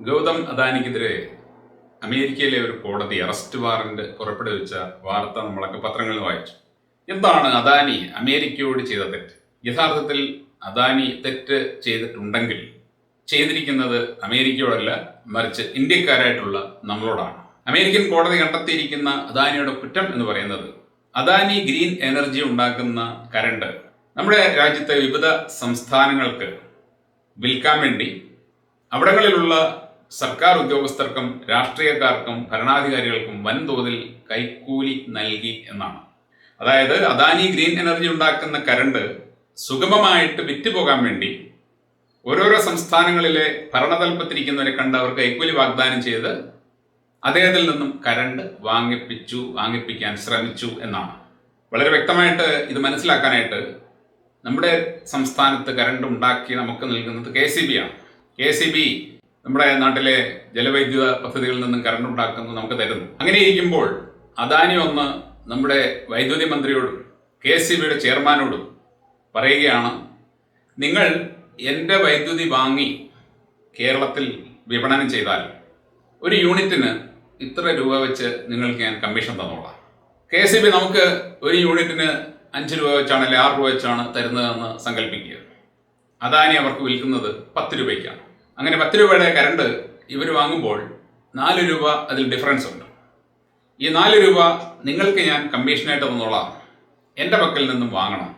ഗൗതം അദാനിക്കെതിരെ അമേരിക്കയിലെ ഒരു കോടതി അറസ്റ്റ് വാറന്റ് പുറപ്പെടുവിച്ച വാർത്ത നമ്മളൊക്കെ പത്രങ്ങളിൽ വായിച്ചു. എന്താണ് അദാനി അമേരിക്കയോട് ചെയ്ത തെറ്റ്? യഥാർത്ഥത്തിൽ അദാനി തെറ്റ് ചെയ്തിട്ടുണ്ടെങ്കിൽ ചെയ്തിരിക്കുന്നത് അമേരിക്കയോടല്ല മറിച്ച് ഇന്ത്യക്കാരായിട്ടുള്ള നമ്മളോടാണ്. അമേരിക്കൻ കോടതി കണ്ടെത്തിയിരിക്കുന്ന അദാനിയുടെ കുറ്റം എന്ന് പറയുന്നത് അദാനി ഗ്രീൻ എനർജി ഉണ്ടാക്കുന്ന കരണ്ട്. നമ്മുടെ രാജ്യത്തെ വിവിധ സംസ്ഥാനങ്ങൾക്ക് വിൽക്കാൻ വേണ്ടി അവിടങ്ങളിലുള്ള സർക്കാർ ഉദ്യോഗസ്ഥർക്കും രാഷ്ട്രീയക്കാർക്കും ഭരണാധികാരികൾക്കും വൻതോതിൽ കൈക്കൂലി നൽകി എന്നാണ്. അതായത് അദാനി ഗ്രീൻ എനർജി ഉണ്ടാക്കുന്ന കരണ്ട് സുഗമമായിട്ട് വിറ്റുപോകാൻ വേണ്ടി ഓരോരോ സംസ്ഥാനങ്ങളിലെ ഭരണതലപ്പത്തിരിക്കുന്നവരെ കണ്ട് അവർ കൈക്കൂലി വാഗ്ദാനം ചെയ്ത് അദ്ദേഹത്തിൽ നിന്നും കരണ്ട് വാങ്ങിപ്പിച്ചു വാങ്ങിപ്പിക്കാൻ ശ്രമിച്ചു എന്നാണ്. വളരെ വ്യക്തമായിട്ട് ഇത് മനസ്സിലാക്കാനായിട്ട് നമ്മുടെ സംസ്ഥാനത്ത് കരണ്ട് ഉണ്ടാക്കി നമുക്ക് നൽകുന്നത് കെ സി ബി ആണ്. കെ സി ബി നമ്മുടെ നാട്ടിലെ ജലവൈദ്യുത പദ്ധതികളിൽ നിന്നും കറണ്ട് ഉണ്ടാക്കുന്നത് നമുക്ക് തരുന്നു. അങ്ങനെ ഇരിക്കുമ്പോൾ അദാനി ഒന്ന് നമ്മുടെ വൈദ്യുതി മന്ത്രിയോടും കെ സി ബിയുടെ ചെയർമാനോടും പറയുകയാണ് നിങ്ങൾ എന്റെ വൈദ്യുതി വാങ്ങി കേരളത്തിൽ വിപണനം ചെയ്താൽ ഒരു യൂണിറ്റിന് ഇത്ര രൂപ വെച്ച് നിങ്ങൾക്ക് ഞാൻ കമ്മീഷൻ തന്നോളാം. കെ സി ബി നമുക്ക് ഒരു യൂണിറ്റിന് അഞ്ച് രൂപ വെച്ചാണ് അല്ലെങ്കിൽ ആറ് രൂപ വെച്ചാണ് തരുന്നതെന്ന് സങ്കല്പിക്കുക. അദാനി അവർക്ക് വിൽക്കുന്നത് പത്ത് രൂപയ്ക്കാണ്. അങ്ങനെ പത്ത് രൂപയുടെ കരണ്ട് ഇവർ വാങ്ങുമ്പോൾ നാല് രൂപ അതിൽ ഡിഫറൻസ് ഉണ്ട്. ഈ നാല് രൂപ നിങ്ങൾക്ക് ഞാൻ കമ്മീഷനായിട്ട് തന്നോളാം. എന്റെ പക്കൽ നിന്നും വാങ്ങണം.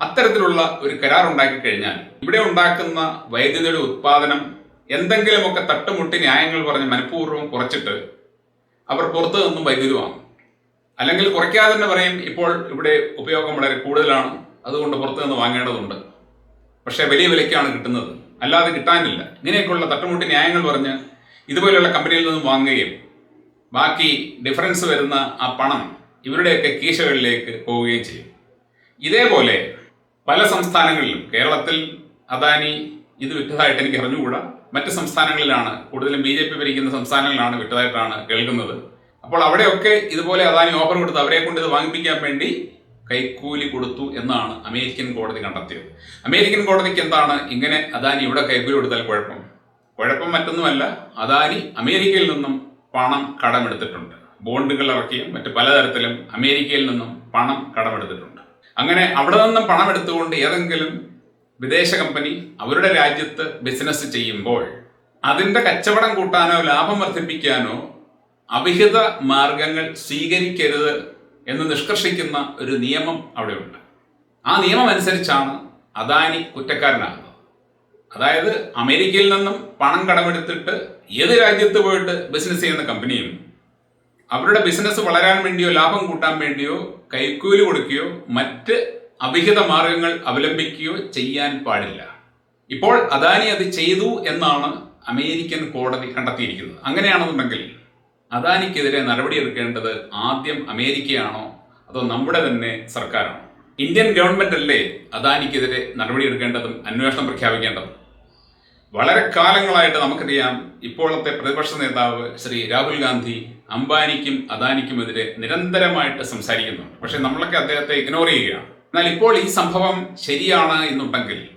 അത്തരത്തിലുള്ള ഒരു കരാർ ഉണ്ടാക്കി കഴിഞ്ഞാൽ ഇവിടെ ഉണ്ടാക്കുന്ന വൈദ്യുതിയുടെ ഉത്പാദനം എന്തെങ്കിലുമൊക്കെ തട്ടുമുട്ടി ന്യായങ്ങൾ പറഞ്ഞ് മനഃപൂർവം കുറച്ചിട്ട് അവർ പുറത്തു നിന്നും വൈദ്യുതി വാങ്ങും. അല്ലെങ്കിൽ കുറയ്ക്കാതെ തന്നെ പറയും ഇപ്പോൾ ഇവിടെ ഉപയോഗം വളരെ കൂടുതലാണ്. അതുകൊണ്ട് പുറത്തു നിന്ന് വാങ്ങേണ്ടതുണ്ട്. പക്ഷേ വലിയ വിലയ്ക്കാണ് കിട്ടുന്നത്. അല്ലാതെ കിട്ടാനില്ല. ഇങ്ങനെയൊക്കെയുള്ള തട്ടുമുട്ടി ന്യായങ്ങൾ പറഞ്ഞ് ഇതുപോലെയുള്ള കമ്പനിയിൽ നിന്നും വാങ്ങുകയും ബാക്കി ഡിഫറൻസ് വരുന്ന ആ പണം ഇവരുടെയൊക്കെ കീശകളിലേക്ക് പോവുകയും ചെയ്യും. ഇതേപോലെ പല സംസ്ഥാനങ്ങളിലും കേരളത്തിൽ അദാനി ഇത് വിറ്റതായിട്ട് എനിക്ക് അറിഞ്ഞുകൂടാ. മറ്റ് സംസ്ഥാനങ്ങളിലാണ് കൂടുതലും ബി ജെ പി ഭരിക്കുന്ന സംസ്ഥാനങ്ങളിലാണ് വിട്ടതായിട്ടാണ് കേൾക്കുന്നത്. അപ്പോൾ അവിടെയൊക്കെ ഇതുപോലെ അദാനി ഓഫർ കൊടുത്ത് അവരെ കൊണ്ട് ഇത് വാങ്ങിപ്പിക്കാൻ വേണ്ടി കൈക്കൂലി കൊടുത്തു എന്നാണ് അമേരിക്കൻ കോടതി കണ്ടെത്തിയത്. അമേരിക്കൻ കോടതിക്ക് എന്താണ്? ഇങ്ങനെ അദാനി ഇവിടെ കൈക്കൂലി കൊടുത്താൽ കുഴപ്പം? കുഴപ്പം മറ്റൊന്നുമല്ല. അദാനി അമേരിക്കയിൽ നിന്നും പണം കടമെടുത്തിട്ടുണ്ട്. ബോണ്ടുകൾ ഇറക്കിയും മറ്റ് പലതരത്തിലും അമേരിക്കയിൽ നിന്നും പണം കടമെടുത്തിട്ടുണ്ട്. അങ്ങനെ അവിടെ നിന്നും പണം എടുത്തുകൊണ്ട് ഏതെങ്കിലും വിദേശ കമ്പനി അവരുടെ രാജ്യത്ത് ബിസിനസ് ചെയ്യുമ്പോൾ അതിന്റെ കച്ചവടം കൂട്ടാനോ ലാഭം വർദ്ധിപ്പിക്കാനോ അവിഹിത മാർഗങ്ങൾ സ്വീകരിക്കരുത് എന്ന് നിഷ്കർഷിക്കുന്ന ഒരു നിയമം അവിടെയുണ്ട്. ആ നിയമം അനുസരിച്ചാണ് അദാനി കുറ്റക്കാരനാകുന്നത്. അതായത് അമേരിക്കയിൽ നിന്നും പണം കടമെടുത്തിട്ട് ഏത് രാജ്യത്ത് പോയിട്ട് ബിസിനസ് ചെയ്യുന്ന കമ്പനിയും അവരുടെ ബിസിനസ് വളരാൻ വേണ്ടിയോ ലാഭം കൂട്ടാൻ വേണ്ടിയോ കൈക്കൂലി കൊടുക്കുകയോ മറ്റ് അഭിഹിത മാർഗങ്ങൾ അവലംബിക്കുകയോ ചെയ്യാൻ പാടില്ല. ഇപ്പോൾ അദാനി അത് ചെയ്തു എന്നാണ് അമേരിക്കൻ കോടതി കണ്ടെത്തിയിരിക്കുന്നത്. അങ്ങനെയാണെന്നുണ്ടെങ്കിൽ അദാനിക്കെതിരെ നടപടിയെടുക്കേണ്ടത് ആദ്യം അമേരിക്കയാണോ അതോ നമ്മുടെ തന്നെ സർക്കാരാണോ? ഇന്ത്യൻ ഗവൺമെന്റ് അല്ലേ അദാനിക്കെതിരെ നടപടിയെടുക്കേണ്ടതും അന്വേഷണം പ്രഖ്യാപിക്കേണ്ടതും? വളരെ കാലങ്ങളായിട്ട് നമുക്കറിയാം ഇപ്പോഴത്തെ പ്രതിപക്ഷ നേതാവ് ശ്രീ രാഹുൽ ഗാന്ധി അംബാനിക്കും അദാനിക്കും അദാനിക്കുമെതിരെ നിരന്തരമായിട്ട് സംസാരിക്കുന്നുണ്ട്. പക്ഷെ നമ്മളൊക്കെ അദ്ദേഹത്തെ ഇഗ്നോർ ചെയ്യുകയാണ്. എന്നാൽ ഇപ്പോൾ ഈ സംഭവം ശരിയാണ് എന്നുണ്ടെങ്കിൽ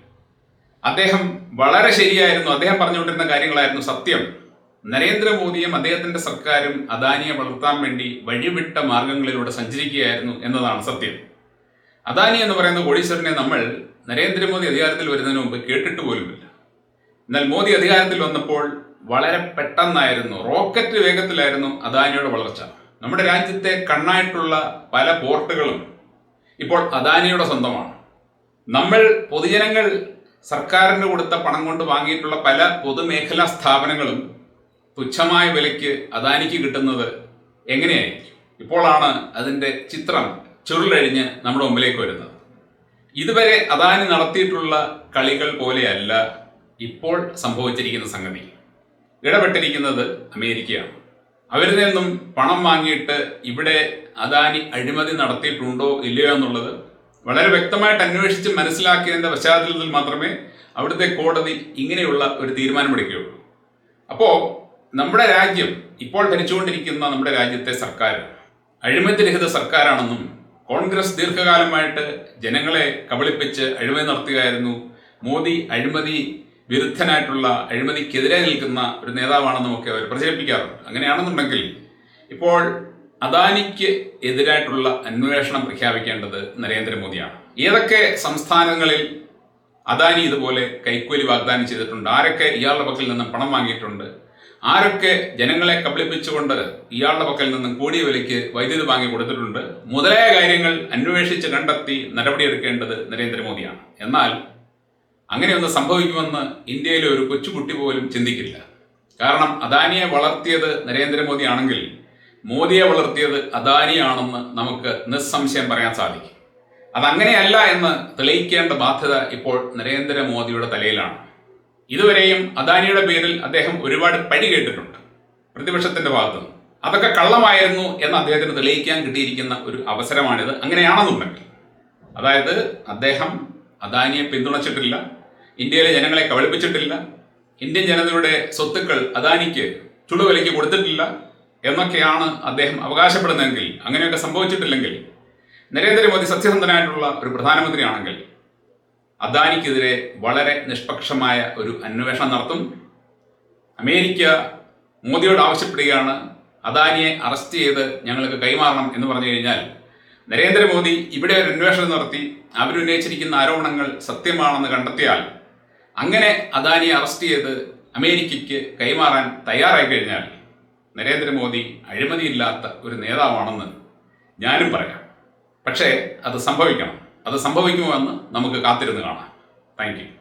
അദ്ദേഹം വളരെ ശരിയായിരുന്നു. അദ്ദേഹം പറഞ്ഞുകൊണ്ടിരുന്ന കാര്യങ്ങളായിരുന്നു സത്യം. നരേന്ദ്രമോദിയും അദ്ദേഹത്തിന്റെ സർക്കാരും അദാനിയെ വളർത്താൻ വേണ്ടി വഴിവിട്ട മാർഗങ്ങളിലൂടെ സഞ്ചരിക്കുകയായിരുന്നു എന്നതാണ് സത്യം. അദാനി എന്ന് പറയുന്ന കോടീശ്വരനെ നമ്മൾ നരേന്ദ്രമോദി അധികാരത്തിൽ വരുന്നതിന് മുമ്പ് കേട്ടിട്ട് പോലുമില്ല. എന്നാൽ മോദി അധികാരത്തിൽ വന്നപ്പോൾ വളരെ പെട്ടെന്നായിരുന്നു റോക്കറ്റ് വേഗത്തിലായിരുന്നു അദാനിയുടെ വളർച്ച. നമ്മുടെ രാജ്യത്തെ കണ്ണായിട്ടുള്ള പല പോർട്ടുകളും ഇപ്പോൾ അദാനിയുടെ സ്വന്തമാണ്. നമ്മൾ പൊതുജനങ്ങൾ സർക്കാരിന് കൊടുത്ത പണം കൊണ്ട് വാങ്ങിയിട്ടുള്ള പല പൊതുമേഖലാ സ്ഥാപനങ്ങളും തുച്ഛമായ വിലയ്ക്ക് അദാനിക്ക് കിട്ടുന്നത് എങ്ങനെയായിരിക്കും? ഇപ്പോഴാണ് അതിന്റെ ചിത്രം ചുരുളഴിഞ്ഞ് നമ്മുടെ മുമ്പിലേക്ക് വരുന്നത്. ഇതുവരെ അദാനി നടത്തിയിട്ടുള്ള കളികൾ പോലെയല്ല ഇപ്പോൾ സംഭവിച്ചിരിക്കുന്ന സംഗതി. ഇടപെട്ടിരിക്കുന്നത് അമേരിക്കയാണ്. അവരിൽ നിന്നും പണം വാങ്ങിയിട്ട് ഇവിടെ അദാനി അഴിമതി നടത്തിയിട്ടുണ്ടോ ഇല്ലയോ എന്നുള്ളത് വളരെ വ്യക്തമായിട്ട് അന്വേഷിച്ച് മനസ്സിലാക്കിയതിന്റെ പശ്ചാത്തലത്തിൽ മാത്രമേ അവിടുത്തെ കോടതി ഇങ്ങനെയുള്ള ഒരു തീരുമാനമെടുക്കുകയുള്ളൂ. അപ്പോൾ നമ്മുടെ രാജ്യം ഇപ്പോൾ ഭരിച്ചുകൊണ്ടിരിക്കുന്ന നമ്മുടെ രാജ്യത്തെ സർക്കാർ അഴിമതിരഹിത സർക്കാരാണെന്നും കോൺഗ്രസ് ദീർഘകാലമായിട്ട് ജനങ്ങളെ കബളിപ്പിച്ച് അഴിമതി നടത്തുകയായിരുന്നു. മോദി അഴിമതി വിരുദ്ധനായിട്ടുള്ള അഴിമതിക്കെതിരെ നിൽക്കുന്ന ഒരു നേതാവാണെന്നും ഒക്കെ അവർ പ്രചരിപ്പിക്കാറുണ്ട്. അങ്ങനെയാണെന്നുണ്ടെങ്കിൽ ഇപ്പോൾ അദാനിക്ക് എതിരായിട്ടുള്ള അന്വേഷണം പ്രഖ്യാപിക്കേണ്ടത് നരേന്ദ്രമോദിയാണ്. ഏതൊക്കെ സംസ്ഥാനങ്ങളിൽ അദാനി ഇതുപോലെ കൈക്കൂലി വാഗ്ദാനം ചെയ്തിട്ടുണ്ട്? ആരൊക്കെ ഇയാളുടെ പക്കൽ നിന്നും പണം വാങ്ങിയിട്ടുണ്ട്? ആരൊക്കെ ജനങ്ങളെ കബളിപ്പിച്ചുകൊണ്ട് ഇയാളുടെ പക്കൽ നിന്നും കൂടിയ വിലയ്ക്ക് വൈദ്യുതി വാങ്ങി കൊടുത്തിട്ടുണ്ട് മുതലായ കാര്യങ്ങൾ അന്വേഷിച്ച് കണ്ടെത്തി നടപടിയെടുക്കേണ്ടത് നരേന്ദ്രമോദിയാണ്. എന്നാൽ അങ്ങനെയൊന്ന് സംഭവിക്കുമെന്ന് ഇന്ത്യയിലെ ഒരു കൊച്ചുകുട്ടി പോലും ചിന്തിക്കില്ല. കാരണം അദാനിയെ വളർത്തിയത് നരേന്ദ്രമോദി ആണെങ്കിൽ മോദിയെ വളർത്തിയത് അദാനിയാണെന്ന് നമുക്ക് നിസ്സംശയം പറയാൻ സാധിക്കും. അതങ്ങനെയല്ല എന്ന് തെളിയിക്കേണ്ട ബാധ്യത ഇപ്പോൾ നരേന്ദ്രമോദിയുടെ തലയിലാണ്. ഇതുവരെയും അദാനിയുടെ പേരിൽ അദ്ദേഹം ഒരുപാട് പഴി കേട്ടിട്ടുണ്ട്. പ്രതിപക്ഷത്തിന്റെ ഭാഗത്തു അതൊക്കെ കള്ളമായിരുന്നു എന്ന് അദ്ദേഹത്തിന് തെളിയിക്കാൻ കിട്ടിയിരിക്കുന്ന ഒരു അവസരമാണിത്. അങ്ങനെയാണെന്നുണ്ടെങ്കിൽ. അതായത് അദ്ദേഹം അദാനിയെ പിന്തുണച്ചിട്ടില്ല. ഇന്ത്യയിലെ ജനങ്ങളെ കബളിപ്പിച്ചിട്ടില്ല. ഇന്ത്യൻ ജനതയുടെ സ്വത്തുക്കൾ അദാനിക്ക് ചുടുവിലയ്ക്ക് കൊടുത്തിട്ടില്ല എന്നൊക്കെയാണ് അദ്ദേഹം അവകാശപ്പെടുന്നതെങ്കിൽ അങ്ങനെയൊക്കെ സംഭവിച്ചിട്ടില്ലെങ്കിൽ നരേന്ദ്രമോദി സത്യസന്ധനായിട്ടുള്ള ഒരു പ്രധാനമന്ത്രിയാണെങ്കിൽ അദാനിക്കെതിരെ വളരെ നിഷ്പക്ഷമായ ഒരു അന്വേഷണം നടത്തും. അമേരിക്ക മോദിയോട് ആവശ്യപ്പെടുകയാണ്. അദാനിയെ അറസ്റ്റ് ചെയ്ത് ഞങ്ങൾക്ക് കൈമാറണം എന്ന് പറഞ്ഞു കഴിഞ്ഞാൽ നരേന്ദ്രമോദി ഇവിടെ ഒരു അന്വേഷണം നടത്തി. അവരുന്നയിച്ചിരിക്കുന്ന ആരോപണങ്ങൾ സത്യമാണെന്ന് കണ്ടെത്തിയാൽ അങ്ങനെ അദാനിയെ അറസ്റ്റ് ചെയ്ത് അമേരിക്കയ്ക്ക് കൈമാറാൻ തയ്യാറായി കഴിഞ്ഞാൽ നരേന്ദ്രമോദി അഴിമതിയില്ലാത്ത ഒരു നേതാവാണെന്ന് ഞാനും പറയാം. പക്ഷേ അത് സംഭവിക്കണം. അത് സംഭവിക്കുമോ എന്ന് നമുക്ക് കാത്തിരുന്ന് കാണാം. താങ്ക്